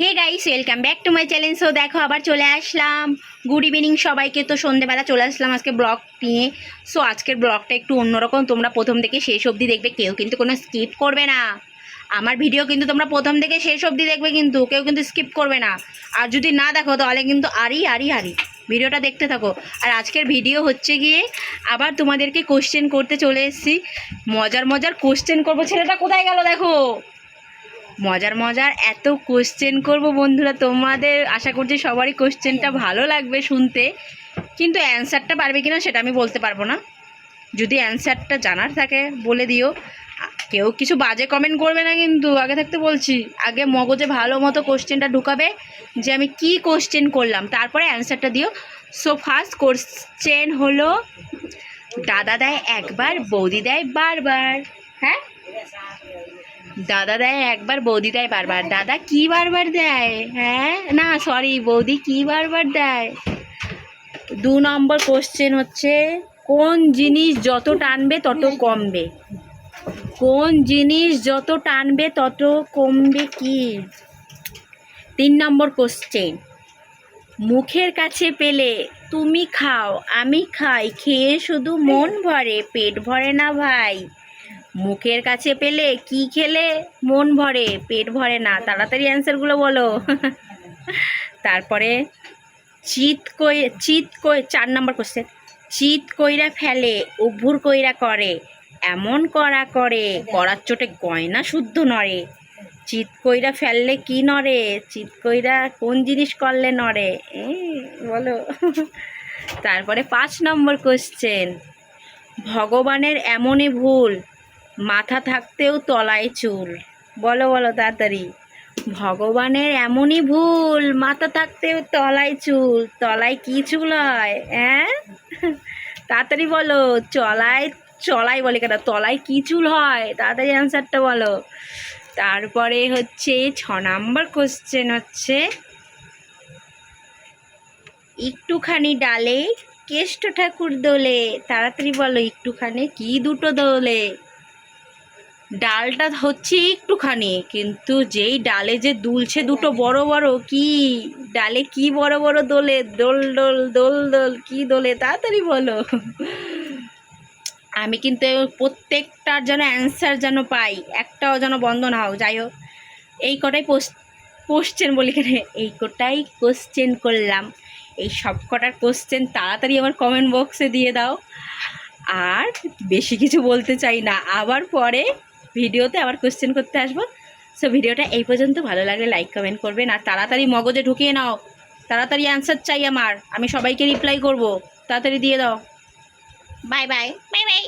Hey guys welcome back to my channel so দেখো, আবার চলে আসলাম। গুড ইভিনিং সবাইকে। তো সন্ধেবেলা চলে আসলাম আজকে ব্লগ নিয়ে। সো আজকের ব্লগটা একটু অন্যরকম। তোমরা প্রথম থেকে শেষ অবধি দেখবে। কেউ কিন্তু কোনো স্কিপ করবে না। আমার ভিডিও কিন্তু তোমরা প্রথম থেকে শেষ অবধি দেখবে কিন্তু, কেউ কিন্তু স্কিপ করবে না। আর যদি না দেখো, তাহলে কিন্তু আরই আরই আরই ভিডিওটা দেখতে থাকো। আর আজকের ভিডিও হচ্ছে গিয়ে, আবার তোমাদেরকে কোশ্চেন করতে চলে এসেছি। মজার মজার কোশ্চেন করব। ছেলেটা কোথায় গেল দেখো? মজার মজার এত কোশ্চেন করব বন্ধুরা, তোমাদের আশা করছি সবারই কোশ্চেনটা ভালো লাগবে শুনতে। কিন্তু অ্যান্সারটা পারবে কিনা সেটা আমি বলতে পারব না। যদি অ্যান্সারটা জানার থাকে, বলে দিও। কেউ কিছু বাজে কমেন্ট করবে না কিন্তু, আগে থাকতে বলছি। আগে মগজে ভালো মতো কোশ্চেনটা ঢুকাবে যে আমি কি কোশ্চেন করলাম। তারপরে অ্যান্সারটা দিও। সো ফার্স্ট কোশ্চেন হলো, দাদা দেয় একবার, বৌদি দেয় বারবার। হ্যাঁ? দাদা দেয় একবার বৌদি দেয় বারবার। দাদা কি বারবার দেয়? হ্যাঁ? না সরি বৌদি কি বারবার দেয়? দু নম্বর কোশ্চেন হচ্ছে, কোন জিনিস যত টানবে তত কমবে? কোন জিনিস যত টানবে তত কমবে কি? তিন নম্বর কোশ্চেন মুখের কাছে পেলে তুমি খাও, আমি খাই, খেয়ে শুধু মন ভরে, পেট ভরে না ভাই। মুখের কাছে পেলে কি খেলে? মন ভরে, পেট ভরে না। তাড়াতাড়ি অ্যান্সারগুলো বলো। তারপরে, চিত কই চিত কই, চার নম্বর কোশ্চেন চিত কইরা ফেলে উভুর কইরা করে, এমন করা করে করার চোটে গয়না শুদ্ধ নড়ে। চিত কইরা ফেললে কি নড়ে? চিত কইরা কোন জিনিস করলে নড়ে? বলো। তারপরে পাঁচ নম্বর কোশ্চেন ভগবানের এমনই ভুল মাথা থাকতেও তলায় চুল। বলো বলো তাড়াতাড়ি। ভগবানের এমনই ভুল, মাথা থাকতেও তলায় চুল। তলায় কি চুল হয় হ্যাঁ তাড়াতাড়ি বলো, চলায়, চলাই বলে কেন? তলায় কি চুল হয়? তাড়াতাড়ি অ্যান্সারটা বলো। তারপরে হচ্ছে ছ নাম্বার কোশ্চেন হচ্ছে, একটুখানি ডালে কেষ্ট ঠাকুর দোলে। তাড়াতাড়ি বলো, একটুখানি, কি দুটো দোলে? ডালটা হচ্ছে একটুখানি, কিন্তু যেই ডালে যে দুলছে দুটো বড় বড়, কি ডালে কি বড় বড় দোলে, দোল দোল দোল দোল, কি দোলে, তাড়াতাড়ি বলো। আমি কিন্তু প্রত্যেকটার যেন অ্যান্সার যেন পাই, একটাও যেন বন্ধ না হোক, যাই হোক। এই কটাই কোশ্চেন বলি কেন এই কটাই কোশ্চেন করলাম। এই সব কটার কোশ্চেন তাড়াতাড়ি আমার কমেন্ট বক্সে দিয়ে দাও। আর বেশি কিছু বলতে চাই না। আবার পরে ভিডিওতে আবার কোশ্চেন করতে আসব। সো ভিডিওটা এই পর্যন্ত। ভালো লাগলে লাইক কমেন্ট করবেন। আর তাড়াতাড়ি মগজে ঢুকিয়ে নাও। তাড়াতাড়ি অ্যান্সার চাই আমার। আমি সবাইকে রিপ্লাই করব। তাড়াতাড়ি দিয়ে দাও। Bye bye bye bye